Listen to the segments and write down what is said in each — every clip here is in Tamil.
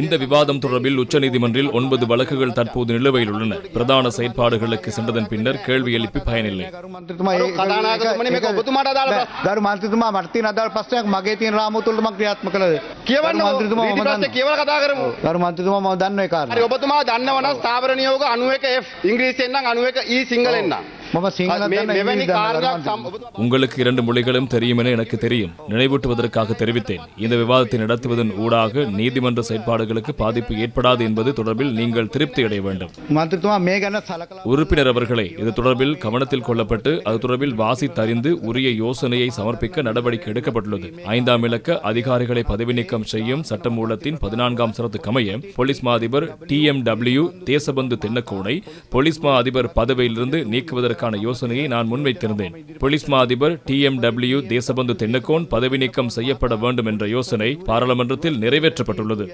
இந்த விவாதம் தொடர்பில் உச்சநீதிமன்றில் ஒன்பது வழக்குகள் தற்போது நிலுவையில் உள்ளன பிரதான செயற்பாடுகளுக்கு சென்றதன் பின்னர் கேள்வி எழுப்பி பயனில்லை ගරු මන්ත්‍රතුමා ඒ- කතානායකතුමනි, මේක ඒක- ඔබතුමාට අදාළ බෑ, ගරු මන්ත්‍රතුමා මට තියෙන අදාළ ප්‍රශ්නයක් මගේ තියෙන රාමුව තුළට මම ක්‍රියාත්මක කළද කියවන්න ගරු මන්ත්‍රතුමා රීති මම ප්‍රශ්නේ දන්නවා. කියවලා කතා කරමු. ගරු මන්ත්‍රතුමා මම දන්න ඒ හරි කාරණා ඔබතුමා දන්නවනම් ස්ථාවර නියෝග 91F ඉංග්‍රීසියෙන් නම් 91E සිංහලෙන් உங்களுக்கு இரண்டு மொழிகளும் தெரியும் என எனக்கு தெரியும். நினைவூட்டுவதற்காக தெரிவித்தேன். இந்த விவாதத்தை நடத்துவதன் ஊடாக நீதிமன்ற செயற்பாடுகளுக்கு பாதிப்பு ஏற்படாது என்பது தொடர்பில் நீங்கள் திருப்தி அடைய வேண்டும். உறுப்பினர் அவர்களை இது தொடர்பில் கவனத்தில் கொள்ளப்பட்டு அது தொடர்பில் வாசி தறிந்து உரிய யோசனையை சமர்ப்பிக்க நடவடிக்கை எடுக்கப்பட்டுள்ளது. ஐந்தாம் இலக்க அதிகாரிகளை பதவி நீக்கம் செய்யும் சட்டமூலத்தின் பதினான்காம் சரத்துக்கமைய போலீஸ் மா அதிபர் டி எம் டபிள்யூ தேசபந்து தென்னக்கோனை போலீஸ் மா அதிபர் பதவியிலிருந்து நீக்குவதற்கு செய்வதற்கான யோசனையை நான் முன்வைத்திருந்தேன். போலீஸ் மா அதிபர் D M W Deshabandu Tennakoon பதவி நீக்கம் செய்யப்பட வேண்டும் என்ற யோசனை பாராளுமன்றத்தில் நிறைவேற்றப்பட்டுள்ளது.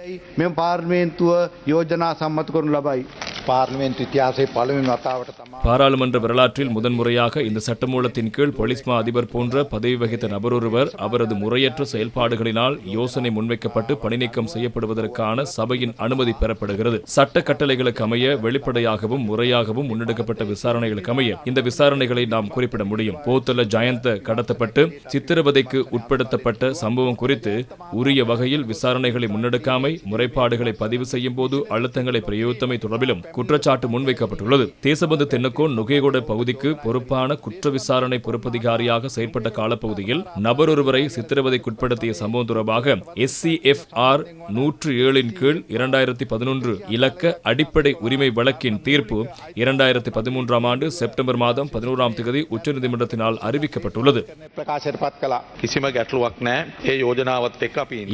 பாராளுமன்ற வரலாற்றில் முதன்முறையாக இந்த சட்டமூலத்தின் கீழ் பொலிஸ்மா அதிபர் போன்ற பதவி வகித்த நபர் ஒருவர் அவரது முறையற்ற செயல்பாடுகளினால் யோசனை முன்வைக்கப்பட்டு பணிநீக்கம் செய்யப்படுவதற்கான சபையின் அனுமதி பெறப்படுகிறது. சட்ட கட்டளைகளுக்கு அமைய வெளிப்படையாகவும் முறையாகவும் முன்னெடுக்கப்பட்ட விசாரணைகளுக்கு அமைய இந்த விசாரணைகளை நாம் குறிப்பிட முடியும். போத்தல ஜயந்த கடத்தப்பட்டு சித்திரவதைக்கு உட்படுத்தப்பட்ட சம்பவம் குறித்து உரிய வகையில் விசாரணைகளை முன்னெடுக்காமை முறைப்பாடுகளை பதிவு செய்யும் போது அழுத்தங்களை பிரயோகித்தமை தொடர்பிலும் குற்றச்சாட்டு முன்வைக்கப்பட்டுள்ளது. தேசபந்து தென்னக்கோன் நுகேகொட பகுதிக்கு பொறுப்பான குற்ற விசாரணை பொறுப்பதிகாரியாக செயற்பட்ட காலப்பகுதியில் நபரொருவரை சித்திரவதைக்குட்படுத்திய சம்பவம் தொடர்பாக எஸ் சி எப் ஆர் நூற்று ஏழின் கீழ் இரண்டாயிரத்தி பதினொன்று இலக்க அடிப்படை உரிமை வழக்கின் தீர்ப்பு இரண்டாயிரத்தி பதிமூன்றாம் ஆண்டு செப்டம்பர் மாதம் பதினோராம் தேதி உச்சநீதிமன்றத்தினால் அறிவிக்கப்பட்டுள்ளது.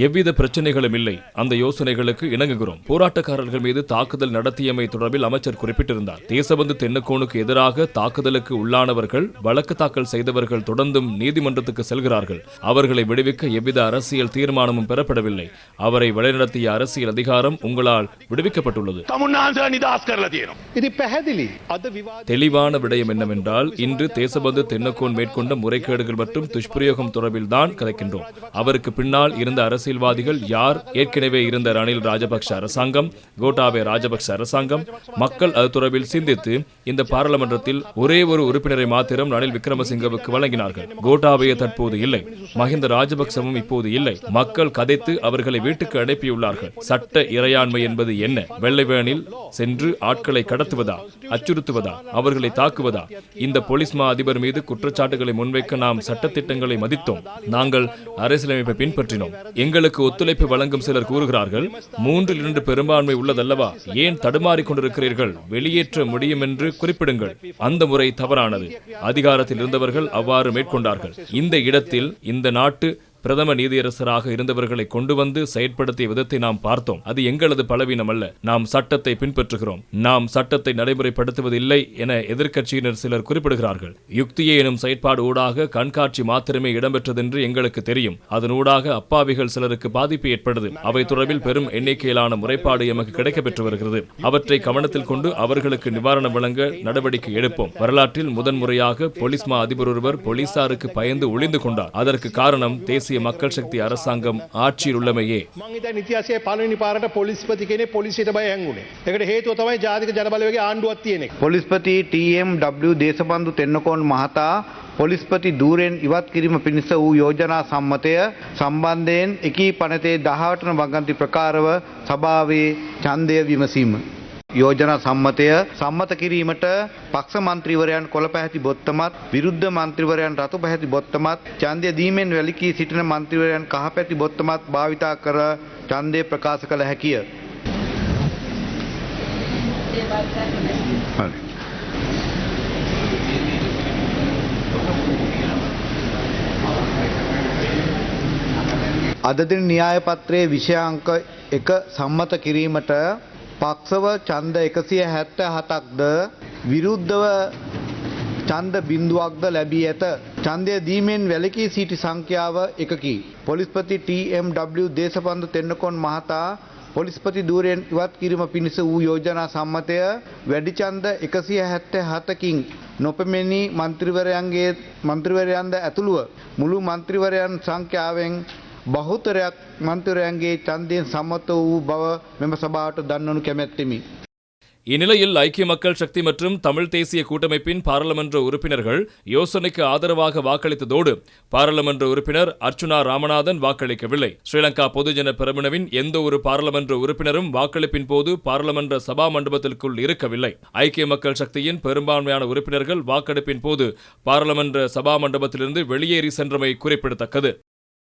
எவ்வித பிரச்சனைகளும் இல்லை. அந்த யோசனைகளுக்கு இணங்குகிறோம். போராட்டக்காரர்கள் மீது தாக்குதல் நடத்தியமை தொடர்பில் அமைச்சர் குறிப்பிட்டிருந்தார். தேசபந்து தென்னக்கோனுக்கு எதிராக தாக்குதலுக்கு உள்ளானவர்கள் வழக்கு தாக்கல் செய்தவர்கள் தொடர்ந்தும் நீதிமன்றத்துக்கு செல்கிறார்கள். அவர்களை விடுவிக்க எவ்வித அரசியல் தீர்மானமும் பெறப்படவில்லை. அவரை வழிநடத்திய அரசியல் அதிகாரம் உங்களால் விடுவிக்கப்பட்டுள்ளது. தெளிவான விடயம் என்னவென்றால் இன்று தேசபந்து தென்னக்கோன் மேற்கொண்ட முறைகேடுகள் மற்றும் துஷ்பிரயோகம் தொடர்பில் தான் கதைக்கின்றோம். அவருக்கு பின்னால் இருந்த அரசியல்வாதிகள் யார்? ஏற்கனவே இருந்த ரணில் ராஜபக்ஷ அரசாங்கம் கோட்டாபே ராஜபக்ஷ அரசாங்கம். மக்கள் அது தொடர்பில் சிந்தித்து இந்த பாராளுமன்றத்தில் ஒரே ஒரு உறுப்பினரை மாத்திரம் ரணில் விக்ரமசிங்கவுக்கு வழங்கினார்கள். கோட்டாபய தற்போது இல்லை. மஹிந்த ராஜபக்சவும் இப்போது இல்லை. மக்கள் கதைத்து அவர்களை வீட்டுக்கு அனுப்பியுள்ளார்கள். சட்ட இறையாண்மை என்பது என்ன? வெள்ளைவேனில் சென்று ஆட்களை கடத்துவதா? அச்சுறுத்துவதா? அவர்களை தாக்குவதா? இந்த போலீஸ் மா அதிபர் மீது குற்றச்சாட்டுகளை முன்வைக்க நாம் சட்டத்திட்டங்களை மதித்தோம். நாங்கள் அரசியலமைப்பை பின்பற்றினோம். எங்களுக்கு ஒத்துழைப்பு வழங்கும் சிலர் கூறுகிறார்கள் மூன்றில் இரண்டு பெரும்பான்மை உள்ளதல்லவா? ஏன் தடுமாறிக் கொண்டிருக்கிறீர்கள்? வெளியேற்ற முடியும் என்று குறிப்பிடுங்கள். அந்த முறை தவறானது. அதிகாரத்தில் இருந்தவர்கள் அவ்வாறு மேற்கொண்டார்கள். இந்த இடத்தில் இந்த நாட்டு பிரதம நீதியரசராக இருந்தவர்களை கொண்டு வந்து செயற்படுத்திய விதத்தை நாம் பார்த்தோம். அது எங்களது பலவீனம் அல்ல. நாம் சட்டத்தை பின்பற்றுகிறோம். நாம் சட்டத்தை நடைமுறைப்படுத்துவதில்லை என எதிர்க்கட்சியினர் சிலர் குறிப்பிடுகிறார்கள். யுக்தியே எனும் செயற்பாடு ஊடாக கண்காட்சி மாத்திரமே இடம்பெற்றதென்று எங்களுக்கு தெரியும். அதனூடாக அப்பாவிகள் சிலருக்கு பாதிப்பு ஏற்பட்டது அவை தொடர்பில் பெரும் எண்ணிக்கையிலான முறைப்பாடு எமக்கு கிடைக்கப்பெற்று வருகிறது. அவற்றை கவனத்தில் கொண்டு அவர்களுக்கு நிவாரணம் வழங்க நடவடிக்கை எடுப்போம். வரலாற்றில் முதன்முறையாக போலீஸ் மா அதிபர் ஒருவர் போலீசாருக்கு பயந்து ஒளிந்து கொண்டார். அதற்கு காரணம் தேசிய மக்கள் சக்தி அரசாங்கம் ஆட்சியில் உள்ளமையே මං හිතන්නේ ඉතිහාසයේ පළවෙනි පාරට පොලිස්පති කෙනෙක් පොලිසියට බය හැංගුනේ. ඒකට හේතුව තමයි ජාතික ජනබලවේගයේ ආණ්ඩුවක් තියෙන එක. පොලිස්පති TMW දේශබන්දු තෙන්නකෝන් මහතා පොලිස්පති ධූරයෙන් ඉවත් කිරීම පිණිස වූ යෝජනා සම්මතය සම්බන්ධයෙන් එකී පනතේ දහවටන වගන්ති ප්‍රකාරව සභාවේ ඡන්දය විමසීම. යෝජනා සම්මතය සම්මත කිරීමට පක්ෂ මන්ත්‍රීවරයන් කොළ පැහැති බොත්තමත් විරුද්ධ මන්ත්‍රීවරයන් රතු පැහැති බොත්තමත් ඡන්දය දීමෙන් වැළකී සිටින මන්ත්‍රීවරයන් කහ පැහැති බොත්තමත් භාවිතා කර ඡන්දය ප්‍රකාශ කළ හැකිය. හරි. අද දින න්‍යාය පත්‍රයේ විෂය අංක 1 සම්මත කිරීමට පක්ෂව ඡන්ද 177ක්ද විරුද්ධව ඡන්ද බිඳුවක්ද ලැබී ඇත. ඡන්දය දීමෙන් වැළකී සිටි සංඛ්‍යාව එකකි. පොලිස්පති TMW දේශපන්දු තෙන්නකොන් මහතා පොලිස්පති ධූරයෙන් ඉවත් කිරීම පිණිස වූ යෝජනා සම්මතය වැඩි ඡන්ද 177කින් නොපෙමෙනි මන්ත්‍රීවරයන්ගේ මන්ත්‍රීවරයන්ද ඇතුළුව මුළු මන්ත්‍රීවරයන් සංඛ්‍යාවෙන් බහුතරයක් මන්තුරයන්ගේ චන්දයෙන් සම්මත වූ බව මෙම සභාවට දන්වනු කැමැත්තෙමි. இந்நிலையில் ஐக்கிய மக்கள் சக்தி மற்றும் தமிழ் தேசிய கூட்டமைப்பின் பாராளுமன்ற உறுப்பினர்கள் யோசனைக்கு ஆதரவாக வாக்களித்ததோடு பாராளுமன்ற உறுப்பினர் அர்ச்சுனா ராமநாதன் வாக்களிக்கவில்லை ஸ்ரீலங்கா பொதுஜன பெரமுனவின் எந்த ஒரு பாராளுமன்ற உறுப்பினரும் வாக்களிப்பின் போது பாராளுமன்ற சபா மண்டபத்திற்குள் இருக்கவில்லை ஐக்கிய மக்கள் சக்தியின் பெரும்பான்மையான உறுப்பினர்கள் வாக்கெடுப்பின் போது பாராளுமன்ற சபா மண்டபத்திலிருந்து வெளியேறி சென்றமை குறிப்பிடத்தக்கது